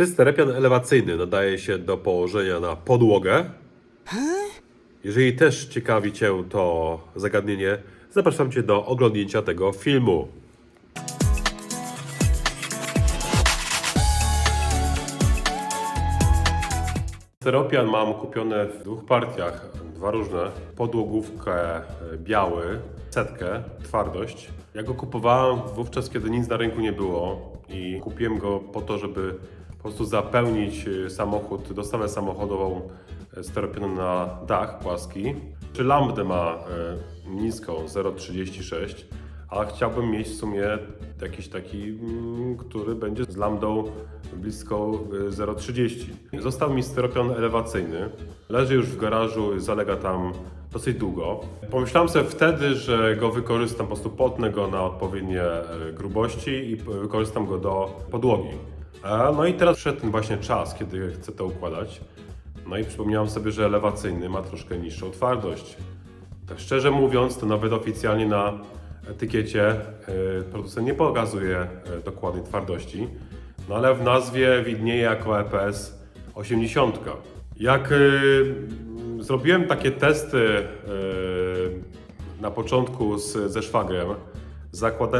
Czy sterepian elewacyjny nadaje się do położenia na podłogę? Jeżeli też ciekawi Cię to zagadnienie, zapraszam Cię do oglądnięcia tego filmu. Steropian mam kupione w dwóch partiach, dwa różne. Podłogówkę biały, setkę, twardość. Ja go kupowałem wówczas, kiedy nic na rynku nie było i kupiłem go po to, żeby po prostu zapełnić e, samochód, dostawę samochodową e, steropianem na dach płaski. Czy lambdę ma e, niską 0,36, ale chciałbym mieć w sumie jakiś taki, mm, który będzie z lambdą blisko y, 0,30. Został mi steropian elewacyjny. Leży już w garażu, zalega tam dosyć długo. Pomyślałem sobie wtedy, że go wykorzystam, po prostu potnę go na odpowiednie grubości i wykorzystam go do podłogi. No i teraz przyszedł ten właśnie czas, kiedy chcę to układać. No i przypomniałem sobie, że elewacyjny ma troszkę niższą twardość. Tak szczerze mówiąc, to nawet oficjalnie na etykiecie e, producent nie pokazuje e, dokładnej twardości, no ale w nazwie widnieje jako EPS 80. Jak e, zrobiłem takie testy na początku z, ze szwagrem,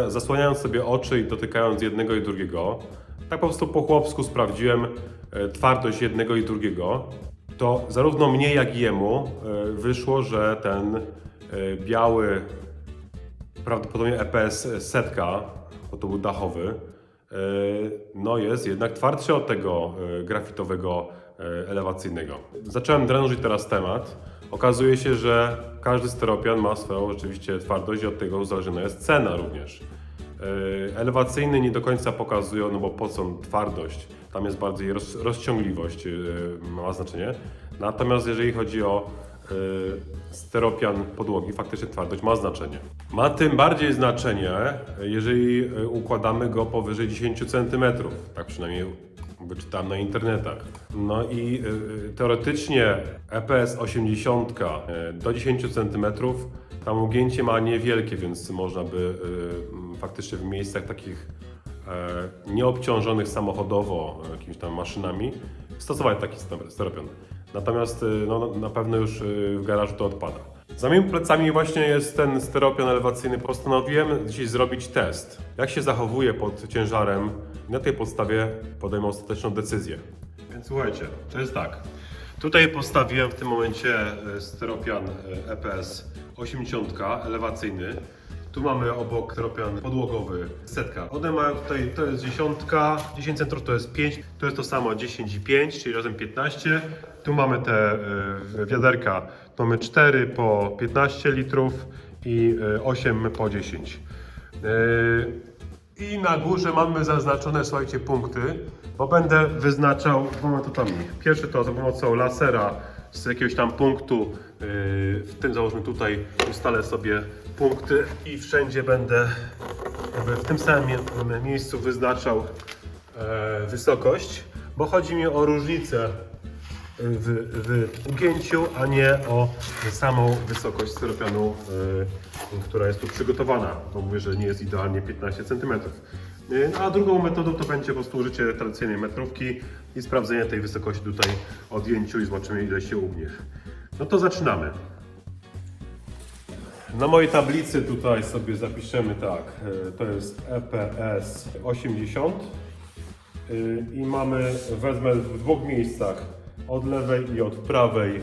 zasłaniając sobie oczy i dotykając jednego i drugiego, tak po prostu po chłopsku sprawdziłem e, twardość jednego i drugiego, to zarówno mnie jak i jemu e, wyszło, że ten e, biały, prawdopodobnie EPS setka, bo to był dachowy, no jest jednak twardszy od tego grafitowego elewacyjnego. Zacząłem drążyć teraz temat. Okazuje się, że każdy steropian ma swoją rzeczywiście twardość i od tego uzależniona jest cena również. E, Elewacyjny nie do końca pokazują, no bo po co twardość, tam jest bardziej roz, rozciągliwość e, ma znaczenie. Natomiast jeżeli chodzi o e, steropian podłogi, faktycznie twardość ma znaczenie. Ma tym bardziej znaczenie, jeżeli układamy go powyżej 10 cm, tak przynajmniej wyczytałem na internetach. No i y, teoretycznie EPS 80 y, do 10 cm tam ugięcie ma niewielkie, więc można by y, faktycznie w miejscach takich e, nieobciążonych samochodowo e, jakimiś tam maszynami stosować taki ster- steropian. Natomiast y, no, na pewno już y, w garażu to odpada. Za moimi plecami właśnie jest ten steropian elewacyjny. Postanowiłem dzisiaj zrobić test. Jak się zachowuje pod ciężarem i na tej podstawie podejmę ostateczną decyzję. Więc słuchajcie, to jest tak. Tutaj postawiłem w tym momencie e, steropian EPS 80 elewacyjny. Tu mamy obok steropian podłogowy setka. One mają tutaj, to jest dziesiątka, 10 centrów to jest 5, to jest to samo 10 i 5, czyli razem 15. Tu mamy te y, wiaderka, to mamy 4 po 15 litrów i y, 8 po 10. Y, I na górze mamy zaznaczone, słuchajcie, punkty, bo będę wyznaczał dwoma metodami. Pierwszy to za pomocą lasera z jakiegoś tam punktu, yy, w tym załóżmy tutaj ustalę sobie punkty i wszędzie będę w tym samym mie- miejscu wyznaczał e, wysokość, bo chodzi mi o różnicę w, w ugięciu, a nie o samą wysokość styropianu, y, która jest tu przygotowana. Bo mówię, że nie jest idealnie 15 cm. Y, a drugą metodą to będzie po prostu użycie tradycyjnej metrówki i sprawdzenie tej wysokości tutaj odjęciu i zobaczymy ile się ugnie. No to zaczynamy. Na mojej tablicy tutaj sobie zapiszemy tak, y, to jest EPS 80 Y, i mamy, wezmę w dwóch miejscach, od lewej i od prawej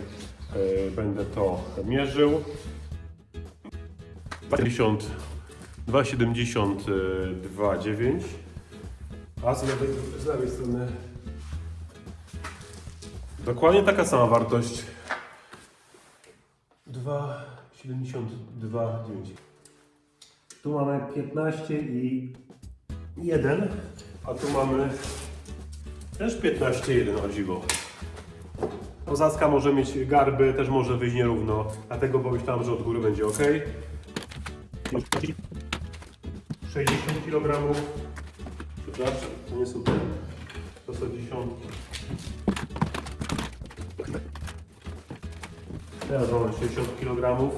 będę to mierzył. 270, 2,72,9 a z lewej, z lewej strony dokładnie taka sama wartość 2,72,9 tu mamy 15 i 1 a tu mamy też 15,1 o dziwo. Kozacka może mieć garby, też może wyjść nierówno, dlatego pomyślałem, że od góry będzie ok. 60 kg. Przepraszam, to nie są te, to są dziesiątki. Teraz mamy 60 kg.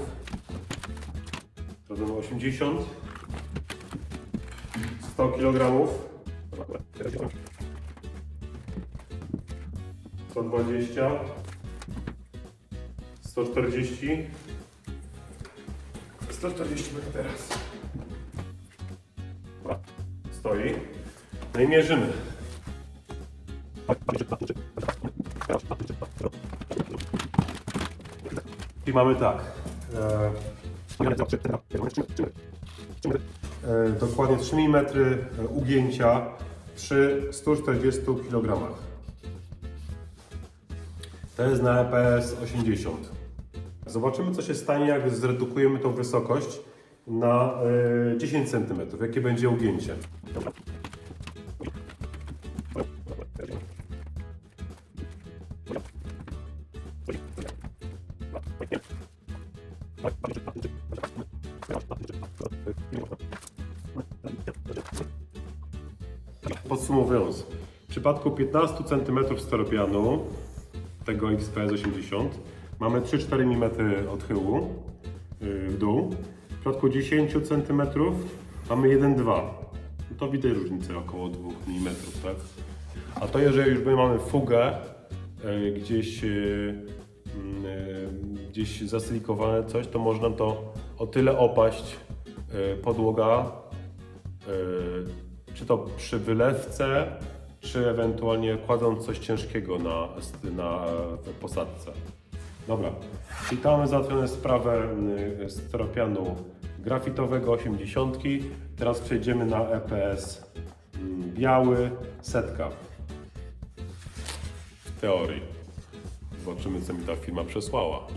Teraz mamy 80. 100 kg. 120, 140, 140 metrów teraz. Stoi. No i mierzymy. I mamy tak. E, e, dokładnie 3 mm ugięcia przy 140 kg. To jest na EPS 80. Zobaczymy, co się stanie, jak zredukujemy tą wysokość na e, 10 cm. Jakie będzie ugięcie. Podsumowując, w przypadku 15 cm steropianu, tego XPS 80, mamy 3-4 mm odchyłu yy, w dół. W przypadku 10 cm mamy 1-2. No to widać różnicę około 2 mm, tak? A to jeżeli już my mamy fugę yy, gdzieś, yy, yy, gdzieś zasylikowane coś, to można to o tyle opaść podłoga czy to przy wylewce, czy ewentualnie kładąc coś ciężkiego na, na posadce. Dobra, i tam mamy załatwione sprawę y, steropianu grafitowego 80. Teraz przejdziemy na EPS mm, biały, setka. W teorii. Zobaczymy, co mi ta firma przesłała.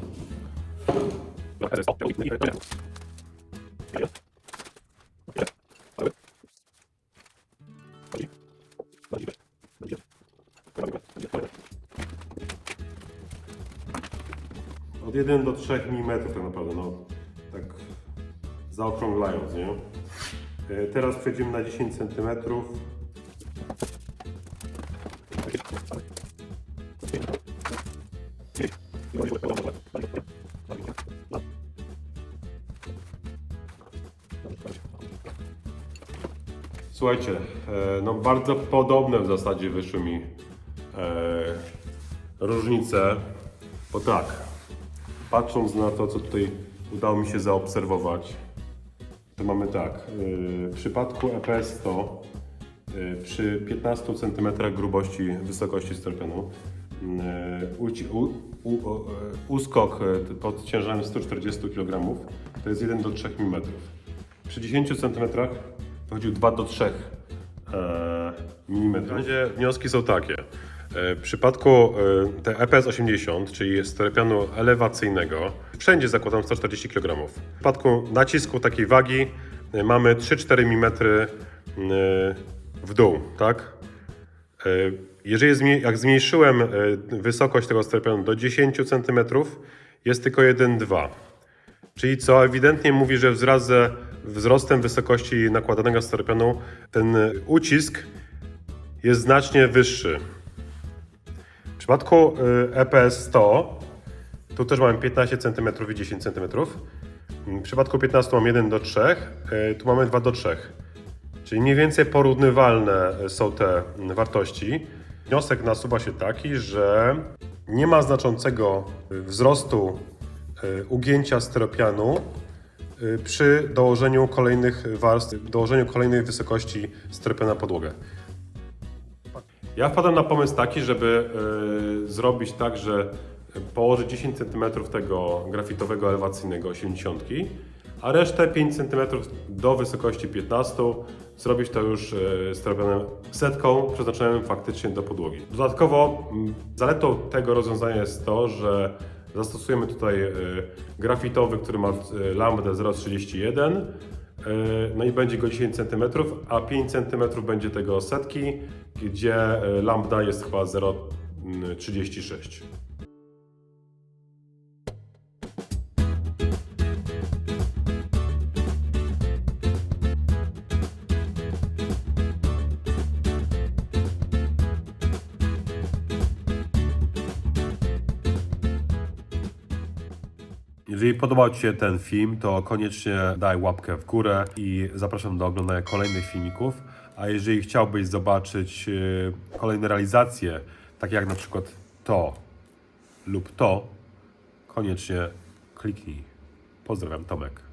Od 1 do 3 mm tak naprawdę, no tak zaokrąglając, nie? E, Teraz przejdziemy na 10 cm. Słuchajcie, e, no bardzo podobne w zasadzie wyszły mi e, różnice, bo tak, patrząc na to, co tutaj udało mi się zaobserwować, to mamy tak, y, w przypadku EPS 100 y, przy 15 cm grubości wysokości steropianu y, uskok pod ciężarem 140 kg to jest 1 do 3 mm. Przy 10 cm wychodził 2 do 3 mm. W razie wnioski są takie. E, W przypadku e, EPS 80, czyli steropianu elewacyjnego, wszędzie zakładam 140 kg. W przypadku nacisku takiej wagi e, mamy 3-4 mm e, w dół, tak? E, Jeżeli jak zmniejszyłem e, wysokość tego steropianu do 10 cm, jest tylko 1,2. Czyli co ewidentnie mówi, że wraz ze wzrostem wysokości nakładanego steropianu ten e, ucisk jest znacznie wyższy. W przypadku y, EPS 100 tu też mamy 15 cm i 10 cm. W przypadku 15 mam 1 do 3, y, tu mamy 2 do 3. Czyli mniej więcej porównywalne są te wartości. Wniosek nasuwa się taki, że nie ma znaczącego wzrostu y, ugięcia steropianu przy dołożeniu kolejnych warstw, dołożeniu kolejnej wysokości steropianu na podłogę. Ja wpadłem na pomysł taki, żeby y, zrobić tak, że położyć 10 cm tego grafitowego elewacyjnego 80, a resztę 5 cm do wysokości 15 zrobić to już y, steropianem setką przeznaczonym faktycznie do podłogi. Dodatkowo mm, zaletą tego rozwiązania jest to, że zastosujemy tutaj y, grafitowy, który ma y, lambda 0,31 Yy, No i będzie go 10 cm, a 5 cm będzie tego setki, gdzie yy, lambda jest chyba 0,36. Jeżeli podobał Ci się ten film, to koniecznie daj łapkę w górę i zapraszam do oglądania kolejnych filmików. A jeżeli chciałbyś zobaczyć e, kolejne realizacje, takie jak na przykład to lub to, koniecznie kliknij. Pozdrawiam, Tomek.